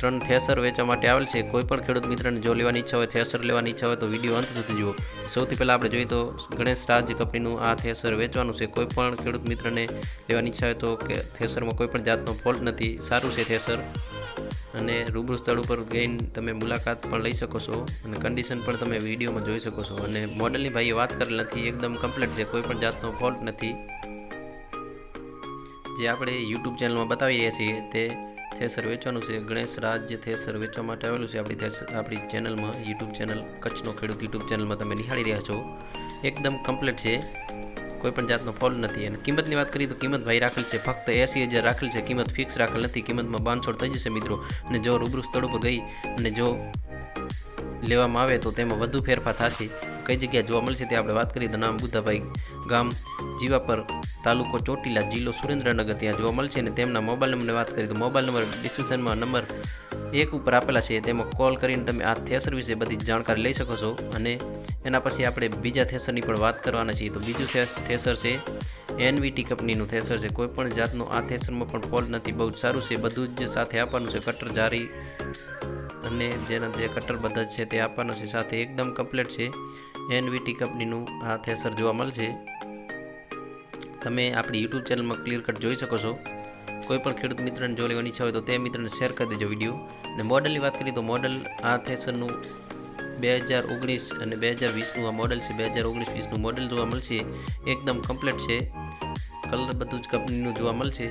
ત્રણ થેસર વેચવા માટે આવેલ છે. કોઈ પણ ખેડૂત મિત્રને જો લેવાની ઈચ્છા હોય, થેસર લેવાની ઈચ્છા હોય તો વીડિયો અંત સુધી જુઓ. સૌથી પહેલાં આપણે જોઈએ તો ગણેશ રાજ કંપનીનું આ થેસર વેચવાનું છે. કોઈ પણ ખેડૂત મિત્રને લેવાની ઈચ્છા હોય તો કે થેસરમાં કોઈ પણ જાતનો ફોલ્ટ નથી. સારું છે થેસર. અને રૂબરૂ સ્થળ ઉપર ગઈને તમે મુલાકાત પણ લઈ શકો છો અને કન્ડિશન પણ તમે વિડીયોમાં જોઈ શકો છો. અને મોડલની ભાઈએ વાત કરેલ નથી, એકદમ કમ્પ્લીટ છે. કોઈ પણ જાતનો ફોલ્ટ નથી. જે આપણે યુટ્યુબ ચેનલમાં બતાવી રહ્યા છીએ તે થેસર વેચવાનું છે. ગણેશ રાજ જે થેસર વેચવા માટે આવેલું છે આપણી થેસર આપણી ચેનલમાં, યુટ્યુબ ચેનલ, કચ્છનો ખેડૂત યુટ્યુબ ચેનલમાં તમે નિહાળી રહ્યા છો. એકદમ કમ્પ્લીટ છે. કોઈ પણ જાતનો ફોલ નથી. અને કિંમતની વાત કરીએ તો કિંમત ભાઈ રાખેલ છે. ફક્ત એસી હજાર રાખેલ છે. કિંમત ફિક્સ રાખેલ નથી. કિંમતમાં બાંધછોડ થઈ જશે મિત્રો. અને જો રૂબરૂ સ્થળ ઉપર ગઈ અને જો લેવામાં આવે તો તેમાં વધુ ફેરફાર થશે. કઈ જગ્યાએ જોવા મળશે તે આપણે વાત કરીએ. તો નામ બુદ્ધાભાઈ ગામ જીવાપર તાલુકો ચોટીલા જિલ્લો સુરેન્દ્રનગર ત્યાં જોવા મળશે અને તેમના મોબાઈલ નંબરની વાત કરીએ તો મોબાઈલ નંબર ડિસ્ક્રિપ્શનમાં નંબર એક ઉપર આપેલા છે. તેમાં કોલ કરીને તમે આ થેસર વિશે બધી જાણકારી લઈ શકો છો અને એના પછી આપણે બીજા થેસરની પણ વાત કરવાના છીએ. તો બીજું થેસર છે, એનવીટી કંપનીનું થેસર છે. કોઈપણ જાતનું આ થેસરમાં પણ કોલ નથી. બહુ જ સારું છે. બધું જ સાથે આપવાનું છે. કટર જારી અને જેના જે કટર બધા છે તે આપવાનો છે. સાથે એકદમ કમ્પ્લીટ છે. એનવીટી કંપનીનું આ થેસર જોવા મળશે. તમે આપણી યુટ્યુબ ચેનલમાં ક્લિયર કટ જોઈ શકો છો. કોઈ પણ ખેડૂત મિત્રને જો લેવાની ઈચ્છા હોય તો તે મિત્રને શેર કરી દેજો વીડિયો અને મોડલની વાત કરીએ તો મોડલ આ થેસરનું બે હજાર ઓગણીસ અને બે હજાર વીસનું આ મોડલ છે. બે હજાર ઓગણીસ વીસનું મોડલ જોવા મળશે. એકદમ કમ્પ્લીટ છે. કલર બધું જ કંપનીનું જોવા મળશે.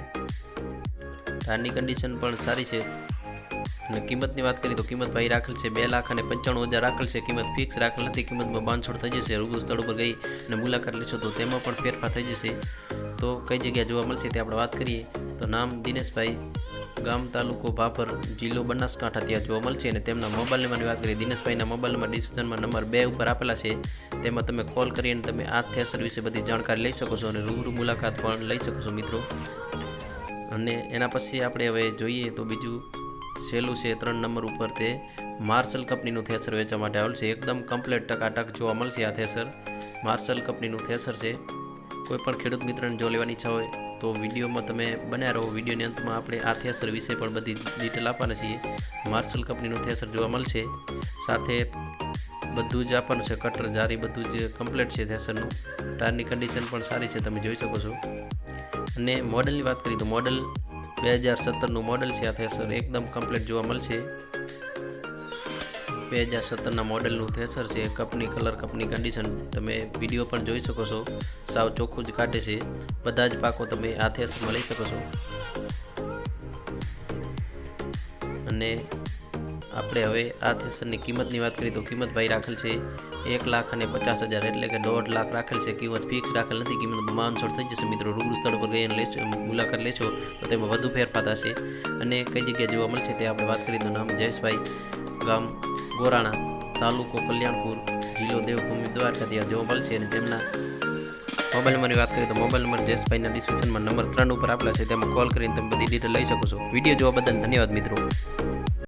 ટાયરની કન્ડિશન પણ સારી છે. અને કિંમતની વાત કરીએ તો કિંમત ભાઈ રાખેલ છે બે લાખ અને પંચાણું હજાર રાખેલ છે. કિંમત ફિક્સ રાખેલ નથી. કિંમતમાં બાંધછોડ થઈ જશે. રૂબરૂ સ્થળ ઉપર ગઈ અને મુલાકાત લેશો તો તેમાં પણ ફેરફાર થઈ જશે. તો કઈ જગ્યાએ જોવા મળશે તે આપણે વાત કરીએ. તો નામ દિનેશભાઈ, ગામ તાલુકો ભાપર જિલ્લો બનાસકાંઠા ત્યાં જોવા મળશે અને તેમના મોબાઈલ નંબરની વાત કરીએ. દિનેશભાઈના મોબાઈલ નંબર, ડિસ્ક્રિપ્શનમાં નંબર બે ઉપર આપેલા છે. તેમાં તમે કોલ કરીને તમે આ થેસર વિશે બધી જાણકારી લઈ શકો છો અને રૂબરૂ મુલાકાત પણ લઈ શકો છો મિત્રો. અને એના પછી આપણે હવે જોઈએ તો બીજું સહેલું છે ત્રણ નંબર ઉપર તે માર્શલ કંપનીનું થેસર વેચવા માટે આવેલ છે. એકદમ કમ્પ્લેટ ટકાટક જોવા મળશે આ થેસર. માર્શલ કંપનીનું થેસર છે. કોઈ પણ ખેડૂત મિત્રને જો લેવાની ઈચ્છા હોય તો વિડીયોમાં તમે બન્યા રહો. વિડીયોની અંતમાં આપણે આ થેસર વિશે પણ બધી ડિટેલ આપવાના છીએ. માર્શલ કંપનીનું થેસર જોવા મળશે. સાથે બધું જ આપવાનું છે. કટર જારી બધું જ કમ્પ્લીટ છે થેસરનું. ટાયરની કન્ડિશન પણ સારી છે, તમે જોઈ શકો છો. અને મોડલની વાત કરીએ તો મોડલ બે હજાર સત્તરનું મોડલ છે આ થેસર એકદમ કમ્પ્લીટ જોવા મળશે. બે હજાર સત્તરના મોડલનું થેસર છે, કપની કલર કપની કન્ડિશન તમે વીડિયો પણ જોઈ શકો છો. સાવ ચોખ્ખું જ કાઢે છે. બધા જ પાકો તમે આ થેસરમાં લઈ શકો છો. અને આપણે હવે આ થેસરની કિંમતની વાત કરીએ તો કિંમત ભાઈ રાખેલ છે એક લાખ અને પચાસ હજાર એટલે કે દોઢ લાખ રાખેલ છે. કિંમત ફિક્સ રાખેલ નથી. કિંમત માનસોડ થઈ જશે મિત્રો. રૂબરૂ સ્થળ પર ગઈને લેશો મુલાકાત લેશો તો તેમાં વધુ ફેરફાર થશે. અને કઈ જગ્યાએ જોવા મળશે તે આપણે વાત કરીએ તો નામ જયેશભાઈ ગામ ગોરાણા તાલુકો કલ્યાણપુર જિલ્લો દેવભૂમિ દ્વારકા. ત્યાં જોવા મળશે અને તેમના મોબાઈલ નંબરની વાત કરીએ તો મોબાઈલ નંબર જયેશભાઈના ડિસ્ક્રિપ્શનમાં નંબર ત્રણ ઉપર આપેલા છે. તેમાં કોલ કરીને તમે બધી ડિટેલ લઈ શકો છો. વીડિયો જોવા બદલ ધન્યવાદ મિત્રો.